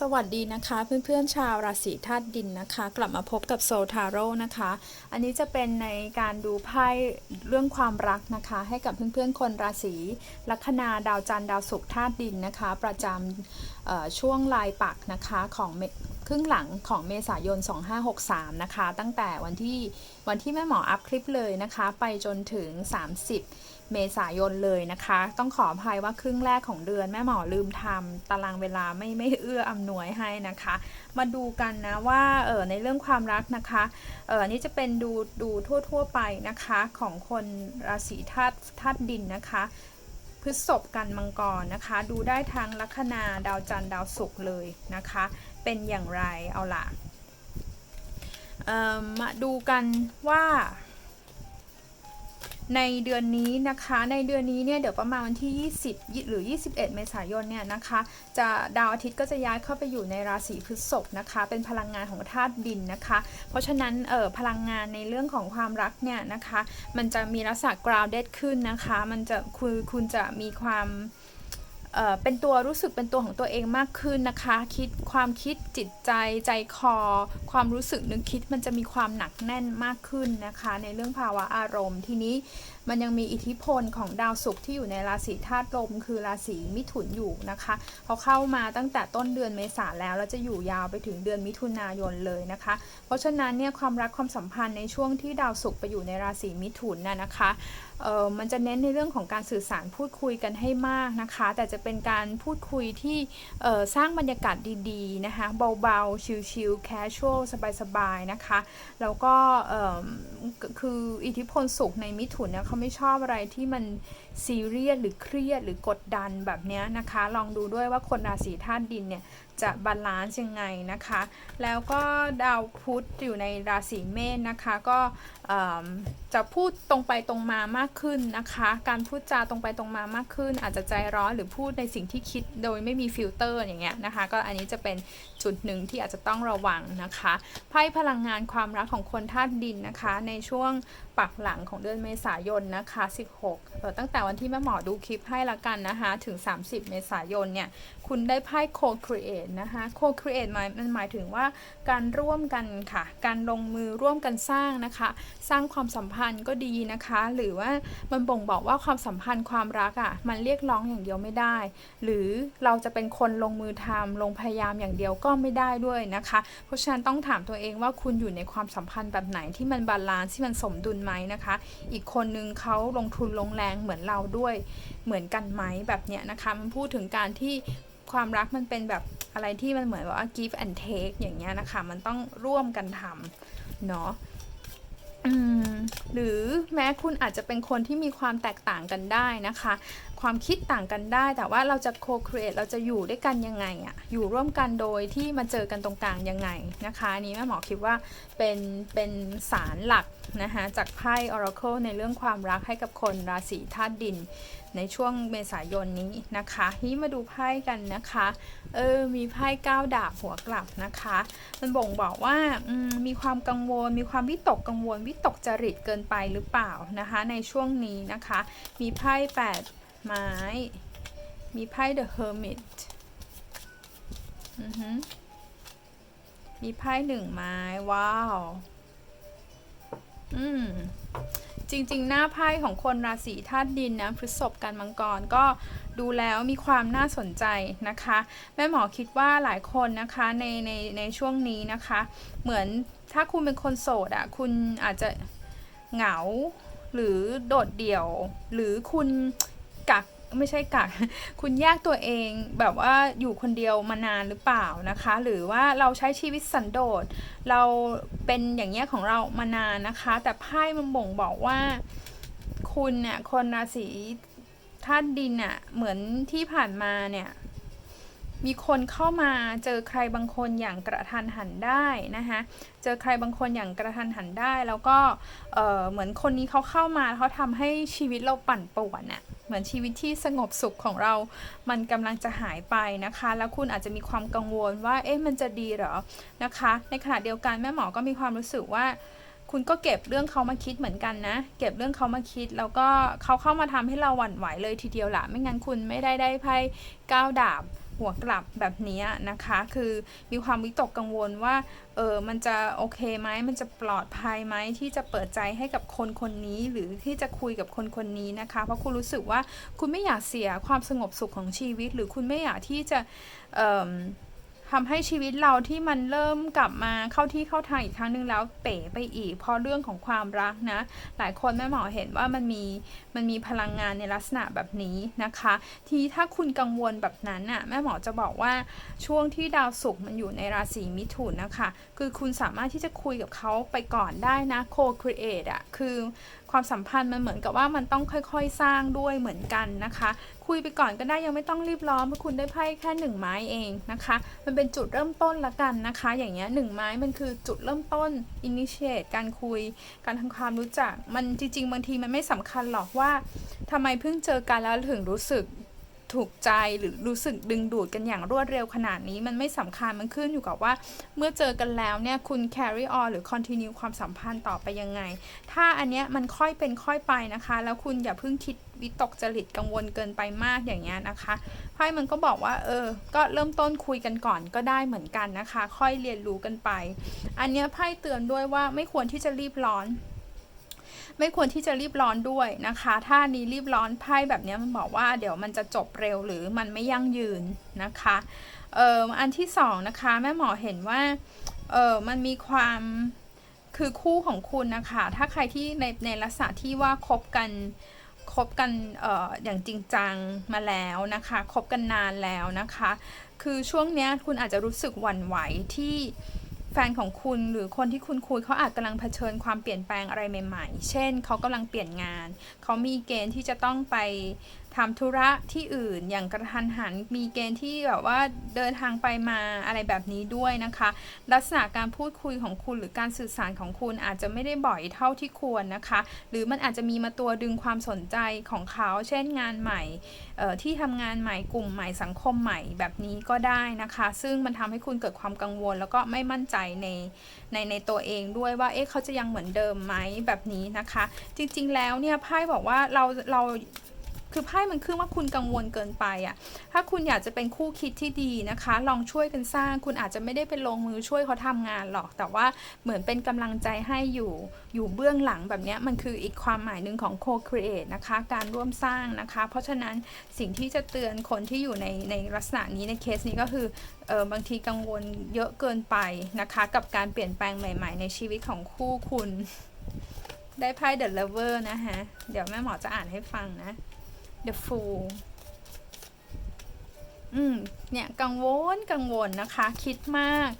สวัสดีนะคะเพื่อนๆชาวราศีธาตุดินนะคะ กลับมาพบกับโซทาโร่นะคะ อันนี้จะเป็นในการดูไพ่เรื่องความรักนะคะ ให้กับเพื่อนๆคนราศีลัคนาดาวจันทร์ดาวศุกร์ธาตุดินนะคะ ประจำช่วงลายปักนะคะของเม ครึ่งหลังของเมษายน 2563 นะคะ ตั้งแต่วันที่วันที่แม่หมออัพคลิปเลยนะคะ ไปจนถึง 30 เมษายนเลยนะคะ ต้องขออภัยว่าครึ่งแรกของเดือนแม่หมอลืมทำตารางเวลาไม่ไม่เอื้ออำนวยให้นะคะ มาดูกันนะว่าเออในเรื่องความรักนะคะเออนี่จะเป็นดูดูทั่ว ๆ ไปนะคะของคนราศีธาตุธาตุดินนะคะพฤษภกันมังกรนะคะ ดูได้ทั้งลัคนาดาวจันทร์ดาวศุกร์เลยนะคะ เป็นอย่างไรเอาล่ะมาดูกันว่า ในเดือนนี้นะคะในเดือนนี้เนี่ยเดี๋ยวประมาณวันที่ 20 หรือ 21 เมษายนเนี่ยนะคะจะดาวอาทิตย์ก็จะย้ายเข้าไปอยู่ในราศีพฤษภนะคะ เป็นพลังงานของธาตุดินนะคะ เพราะฉะนั้นเออพลังงานในเรื่องของความรักเนี่ยนะคะ มันจะมีลักษณะ grounded ขึ้นนะคะ มันจะคุณคุณจะมีความเเป็นตัวรู้สึกเป็นตัวของตัวเองมากขึ้นนะคะ คิดความคิดจิตใจใจคอ ความรู้สึกนึกคิดมันจะมีความหนักแน่นมากขึ้นนะคะ ในเรื่องภาวะอารมณ์ทีนี้ มันยังมีอิทธิพลของดาวศุกร์ที่อยู่ในราศีธาตุลม คือราศีมิถุนอยู่นะคะเขาเข้ามาตั้งแต่ต้นเดือนเมษาแล้วแล้วจะอยู่ยาวไปถึงเดือนมิถุนายนเลยนะคะ เพราะฉะนั้นเนี่ยความรักความสัมพันธ์ในช่วงที่ดาวศุกร์ไปอยู่ในราศีมิถุนน่ะนะคะเออมันจะเน้นในเรื่องของการสื่อสารพูดคุยกันให้มากนะคะ แต่จะเป็นการพูดคุยที่เอ่อสร้างบรรยากาศดีๆนะคะเบาๆ ชิลๆ casual สบายๆนะคะ แล้วก็เอิ่มคืออิทธิพลสุขในมิถุนเนี่ยเขาไม่ชอบอะไรที่มันซีเรียสหรือเครียดหรือกดดันแบบนี้นะคะ ลองดูด้วยว่าคนราศีธาตุดินเนี่ย จะบาลานซ์ยังไงนะคะ แล้วก็ดาวพุธอยู่ในราศีเมษนะคะ ก็จะพูดตรงไปตรงมามากขึ้นนะคะ การพูดจาตรงไปตรงมามากขึ้น อาจจะใจร้อนหรือพูดในสิ่งที่คิดโดยไม่มีฟิลเตอร์อย่างเงี้ยนะคะ ก็อันนี้จะเป็นจุดหนึ่งที่อาจจะต้องระวังนะคะไพ่พลังงานความรักของคนธาตุดินนะคะ ในช่วงปักหลังของเดือนเมษายนนะคะ 16 ตั้งแต่วันที่แม่หมอดูคลิปให้ละกันนะคะ ถึง 30 เมษายนเนี่ย คุณได้ไพ่โคครีเอ create นะคะ co-create หมายมันหมายถึงว่าการร่วมกันค่ะ การลงมือร่วมกันสร้างนะคะ สร้างความสัมพันธ์ก็ดีนะคะ หรือว่ามันบ่งบอกว่าความสัมพันธ์ความรักอะ่ะมันเรียกร้องอย่างเดียวไม่ได้ หรือเราจะเป็นคนลงมือทำลงพยายามอย่างเดียวก็ไม่ได้ด้วยนะคะ เพราะฉะนั้นต้องถามตัวเองว่าคุณอยู่ในความสัมพันธ์แบบไหนที่มันบาลานซ์ที่มันสมดุลไหมนะคะ อีกคนนึงเขาลงทุนลงแรงเหมือนเราด้วยเหมือนกันไหมแบบเนี้ยนะคะ มันพูดถึงการที่ ความรักมันเป็นแบบอะไรที่มันเหมือนว่า give and take อย่างเงี้ยนะคะ มันต้องร่วมกันทำเนาะหรือแม้คุณอาจจะเป็นคนที่มีความแตกต่างกันได้นะคะ ความคิดต่างกันได้ แต่ว่าเราจะ co-create เราจะอยู่ด้วยกันยังไงอะอยู่ร่วมกันโดยที่มาเจอกันตรงกลางยังไงนะคะอันนี้แม่หมอคิดว่าเป็นเป็นสารหลักนะคะจากไพ่ Oracle ในเรื่องความรักให้กับคนราศีธาตุดินในช่วงเมษายนนี้นะคะนี้มาดูไพ่กันนะคะ เออ มีไพ่ก้าวดาบหัวกลับนะคะ มันบ่งบอกว่ามมีความกังวล มีความวิตกกังวล วิตกจริตเกินไปหรือเปล่านะคะ ในช่วงนี้นะคะ มีไพ่แปด ไม้ มีไพ่ The Hermit อือหือมีไพ่หนึ่งไม้ ว้าว อืม จริง ๆ หน้าไพ่ของคนราศีธาตุดินนะพฤษภกันมังกรก็ดูแล้วมีความน่าสนใจนะคะ แม่หมอคิดว่าหลายคนนะคะในในในช่วงนี้นะคะ เหมือนถ้าคุณเป็นคนโสดอะ่ะ คุณอาจจะเหงาหรือโดดเดี่ยว หรือคุณ กักไม่ใช่กัก คุณแยกตัวเองแบบว่าอยู่คนเดียวมานานหรือเปล่านะคะ หรือว่าเราใช้ชีวิตสันโดษ เราเป็นอย่างเงี้ยของเรามานานนะคะ แต่ไพ่มันบ่งบอกว่า คุณเนี่ยคนราศีธาตุดินน่ะเหมือนที่ผ่านมาเนี่ยมีคนเข้ามาเจอใครบางคนอย่างกระทันหันได้นะคะเจอใครบางคนอย่างกระทันหันได้ แล้วก็เออเหมือนคนนี้เขาเข้ามาเขาทำให้ชีวิตเราปั่นป่วนน่ะ เหมือนชีวิตที่สงบสุขของเรา มันกำลังจะหายไปนะคะ แล้วคุณอาจจะมีความกังวลว่า เอ๊ะ มันจะดีเหรอ นะคะ ในขณะเดียวกันแม่หมอก็มีความรู้สึกว่า คุณก็เก็บเรื่องเขามาคิดเหมือนกันนะ เก็บเรื่องเขามาคิด แล้วก็เขาเข้ามาทำให้เราหวั่นไหวเลยทีเดียวละไม่งั้นคุณไม่ได้ได้ไพ่ก้าวดาบ หัวกลับแบบนี้นะคะ คือมีความวิตกกังวลว่า เออ มันจะโอเคไหม มันจะปลอดภัยไหมที่จะเปิดใจให้กับคนคนนี้ หรือที่จะคุยกับคนคนนี้นะคะ เพราะคุณรู้สึกว่าคุณไม่อยากเสียความสงบสุขของชีวิต หรือคุณไม่อยากที่จะ เอ่อ ทำให้ชีวิตเราที่มันเริ่มกลับมาเข้าที่เข้าทางอีกครั้งหนึ่งแล้วเป๋ไปอีกเพราะเรื่องของความรักนะ หลายคนแม่หมอเห็นว่ามันมีมันมีพลังงานในลักษณะแบบนี้นะคะ ทีถ้าคุณกังวลแบบนั้นน่ะแม่หมอจะบอกว่าช่วงที่ดาวศุกร์มันอยู่ในราศีมิถุนนะคะ คือคุณสามารถที่จะคุยกับเขาไปก่อนได้นะ co-create อะคือความสัมพันธ์มันเหมือนกับว่ามันต้องค่อย ๆสร้างด้วยเหมือนกันนะคะ คุยไปก่อนก็ได้ยังไม่ต้องรีบร้อนเพราะคุณได้ไพ่แค่หนึ่งไม้เองนะคะ มันเป็นจุดเริ่มต้นละกันนะคะ อย่างเงี้ยหนึ่งไม้มันคือจุดเริ่มต้น initiate การคุย การทำความรู้จัก มันจริงๆบางทีมันไม่สำคัญหรอกว่าทำไมเพิ่งเจอกันแล้วถึงรู้สึก ถูกใจหรือรู้สึกดึงดูดกันอย่างรวดเร็วขนาดนี้ มันไม่สำคัญมันขึ้นอยู่กับว่า เมื่อเจอกันแล้วเนี่ยคุณ carry on หรือ continue ความสัมพันธ์ต่อไปยังไง ถ้าอันเนี้ยมันค่อยเป็นค่อยไปนะคะ แล้วคุณอย่าเพิ่งคิดวิตกจริตกังวลเกินไปมากอย่างเงี้ยนะคะไพ่มันก็บอกว่า เออ ก็เริ่มต้นคุยกันก่อนก็ได้เหมือนกันนะคะ ค่อยเรียนรู้กันไป อันเนี้ยไพ่เตือนด้วยว่าไม่ควรที่จะรีบร้อน ไม่ควรที่จะรีบร้อนด้วยนะคะ ถ้านี้รีบร้อนไพ่แบบนี้มันบอกว่าเดี๋ยวมันจะจบเร็วหรือมันไม่ยั่งยืนนะคะเอ่ออันที่สองนะคะแม่หมอเห็นว่าเออมันมีความคือคู่ของคุณนะคะ ถ้าใครที่ในในลักษณะที่ว่าคบกันคบกันเอ่ออย่างจริงจังมาแล้วนะคะคบกันนานแล้วนะคะ คือช่วงเนี้ยคุณอาจจะรู้สึกหวั่นไหวที่ แฟนของคุณหรือคนที่คุณคุยเขาอาจกำลังเผชิญความเปลี่ยนแปลงอะไรใหม่ ๆ เช่น เขากำลังเปลี่ยนงาน เขามีเกณฑ์ที่จะต้องไป ทำธุระที่อื่น อย่างกระทันหันมีเกณฑ์ที่แบบว่าเดินทางไปมาอะไรแบบนี้ด้วยนะคะ ลักษณะการพูดคุยของคุณหรือการสื่อสารของคุณอาจจะไม่ได้บ่อยเท่าที่ควรนะคะ หรือมันอาจจะมีมาตัวดึงความสนใจของเขา เช่นงานใหม่ที่ทำงานใหม่กลุ่มใหม่สังคมใหม่แบบนี้ก็ได้นะคะ ซึ่งมันทำให้คุณเกิดความกังวล แล้วก็ไม่มั่นใจในในในตัวเองด้วยว่าเอ๊ะเขาจะยังเหมือนเดิมไหมแบบนี้นะคะ จริงๆแล้วเนี่ยไพ่บอกว่าเราเรา คือไพ่มันขึ้นว่าคุณกังวลเกินไปอะ่ะ ถ้าคุณอยากจะเป็นคู่คิดที่ดีนะคะ ลองช่วยกันสร้าง คุณอาจจะไม่ได้เป็นลงมือช่วยเขาทำงานหรอก แต่ว่าเหมือนเป็นกำลังใจให้อยู่ อยู่เบื้องหลังแบบนี้มันคืออีกความหมายหนึ่งของ co-create นะคะ การร่วมสร้างนะคะ เพราะฉะนั้นสิ่งที่จะเตือนคนที่อยู่ในในลักษณะนี้ในเคสนี้ก็คือเออบางทีกังวลเยอะเกินไปนะคะ กับการเปลี่ยนแปลงใหม่ ๆ ในชีวิตของคู่คุณ ได้ไพ่ The Lover นะคะเดี๋ยวแม่หมอจะอ่านให้ฟังนะ The Fool อืมเนี่ยกังวลกังวลนะคะ คิดมาก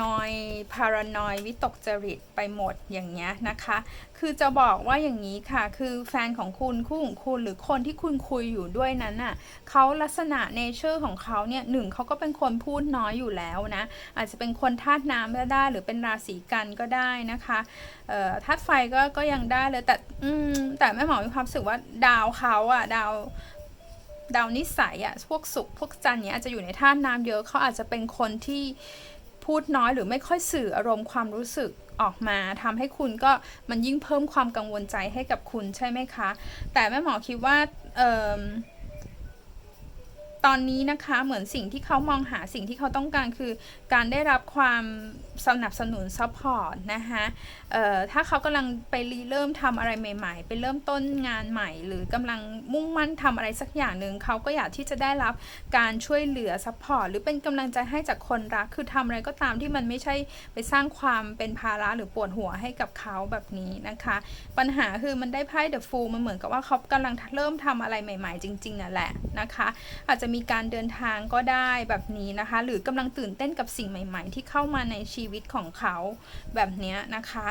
นอยพารานอยวิตกจริตไปหมดอย่างเงี้ยนะคะ คือจะบอกว่าอย่างนี้ค่ะ คือแฟนของคุณคู่ของคุณหรือคนที่คุณคุยอยู่ด้วยนั้นน่ะเขาลักษณะเนเจอร์ของเขาเนี่ยหนึ่งเขาก็เป็นคนพูดน้อยอยู่แล้วนะ อาจจะเป็นคนธาตุน้ำก็ได้ หรือเป็นราศีกันก็ได้นะคะธาตุไฟก็ก็ยังได้เลยแต่อืมแต่แม่หมอมีความรู้สึกว่าดาวเขาอะดาวดาวนิสัยอะพวกศุกร์พวกจันเนี้ยอาจจะอยู่ในธาตุน้ำเยอะเขาอาจจะเป็นคนที่ พูดน้อยหรือไม่ค่อยสื่ออารมณ์ความรู้สึกออกมาทำให้คุณก็มันยิ่งเพิ่มความกังวลใจให้กับคุณใช่ไหมคะ แต่แม่หมอคิดว่าเออ ตอนนี้นะคะเหมือนสิ่งที่เขามองหาสิ่งที่เขาต้องการคือ การได้รับความสนับสนุนซัพพอร์ตนะคะถ้าเขากำลังไปรีเริ่มทำอะไรใหม่ ๆ ไปเริ่มต้นงานใหม่ หรือกำลังมุ่งมั่นทำอะไรสักอย่างหนึ่งเขาก็อยากที่จะได้รับการช่วยเหลือซัพพอร์ตหรือเป็นกำลังใจให้จากคนรักคือทำอะไรก็ตามที่มันไม่ใช่ไปสร้างความเป็นภาระหรือปวดหัวให้กับเขาแบบนี้นะคะ ปัญหาคือมันได้ไพ่เดอะฟูลมันเหมือนกับว่าเขากำลังเริ่มทำอะไรใหม่ ๆ จริงๆนั่นแหละนะคะ อาจจะมีการเดินทางก็ได้แบบนี้นะคะ หรือกำลังตื่นเต้นกับสิ่งใหม่ๆ ที่เข้ามาในชีวิตของเขาแบบนี้นะคะ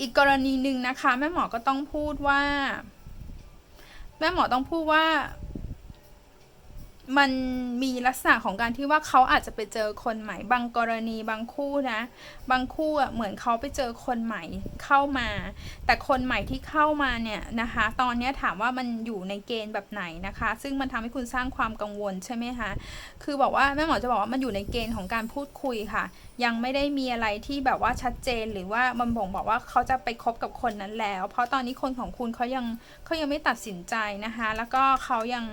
อีกกรณีหนึ่งนะคะ แม่หมอก็ต้องพูดว่า แม่หมอต้องพูดว่า มันมีลักษณะของการที่ว่าเขาอาจจะไปเจอคนใหม่ บางกรณีบางคู่นะ บางคู่อะเหมือนเขาไปเจอคนใหม่เข้ามา แต่คนใหม่ที่เข้ามาเนี่ยนะคะ ตอนนี้ถามว่ามันอยู่ในเกณฑ์แบบไหนนะคะ ซึ่งมันทำให้คุณสร้างความกังวลใช่ไหมคะคือบอกว่าแม่หมอจะบอกว่ามันอยู่ในเกณฑ์ของการพูดคุยค่ะ ยังไม่ได้มีอะไรที่แบบว่าชัดเจนหรือว่ามันบ่งบอกว่าเขาจะไปคบกับคนนั้นแล้ว เพราะตอนนี้คนของคุณเขายังเขายังไม่ตัดสินใจนะคะ แล้วก็เขายัง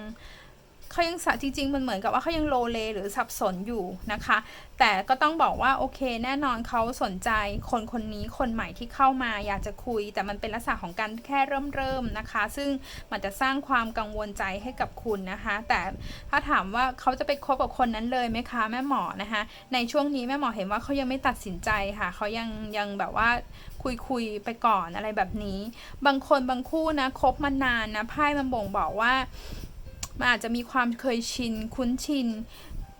เขายังสจริงๆมันเหมือนกับว่าเขายังโลเลหรือสับสนอยู่นะคะ แต่ก็ต้องบอกว่าโอเค แน่นอนเขาสนใจคนคนนี้คนใหม่ที่เข้ามาอยากจะคุย แต่มันเป็นลักษณะของการแค่เริ่มเริ่มๆนะคะ ซึ่งมันจะสร้างความกังวลใจให้กับคุณนะคะ แต่ถ้าถามว่าเขาจะไปคบกับคนนั้นเลยไหมคะแม่หมอนะคะ ในช่วงนี้แม่หมอเห็นว่าเขายังไม่ตัดสินใจค่ะเขายังยังแบบว่าคุยคุยไปก่อนอะไรแบบนี้ บางคนบางคู่นะคบมานานนะไพ่มันบ่งบอกว่า มันอาจจะมีความเคยชินคุ้นชิน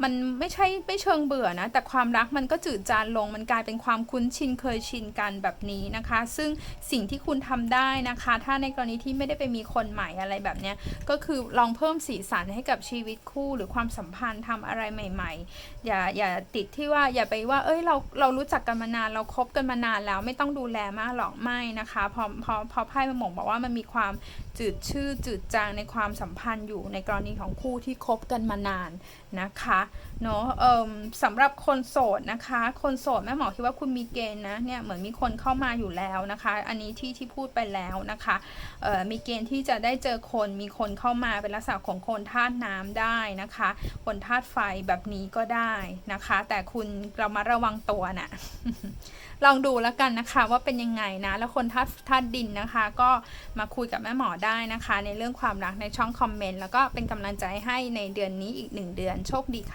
มันไม่ใช่ไม่เชิงเบื่อนะ แต่ความรักมันก็จืดจางลง มันกลายเป็นความคุ้นชินเคยชินกันแบบนี้นะคะ ซึ่งสิ่งที่คุณทำได้นะคะ ถ้าในกรณีที่ไม่ได้ไปมีคนใหม่อะไรแบบเนี้ยก็คือลองเพิ่มสีสันให้กับชีวิตคู่หรือความสัมพันธ์ทำอะไรใหม่ ๆ อย่าอย่าติดที่ว่าอย่าไปว่า เอ้ยเราเรารู้จักกันมานานเราคบกันมานานแล้วไม่ต้องดูแลมากหรอกไม่นะคะพอพอพอไพ่มันบ่งบอกว่ามันมีความจืดชืดจืดจางในความสัมพันธ์อยู่ในกรณีของคู่ที่คบกันมานานนะคะเนาะเอ่มสำหรับคนโสดนะคะ คนโสดแม่หมอคิดว่าคุณมีเกณฑ์นะเนี่ยเหมือนมีคนเข้ามาอยู่แล้วนะคะ อันนี้ที่ที่พูดไปแล้วนะคะเอ่อมีเกณฑ์ที่จะได้เจอคนมีคนเข้ามาเป็นลักษณะของคนธาตุน้ำได้นะคะ คนธาตุไฟแบบนี้ก็ได้นะคะ แต่คุณเรามาระวังตัวนะลองดูแล้วกันนะคะว่าเป็นยังไงนะ แล้วคนธาตุธาตุดินนะคะ ก็มาคุยกับแม่หมอได้นะคะ ในเรื่องความรักในช่องคอมเมนต์แล้วก็เป็นกำลังใจให้ในเดือนนี้อีกหนึ่งเดือนโชคดีค่ะ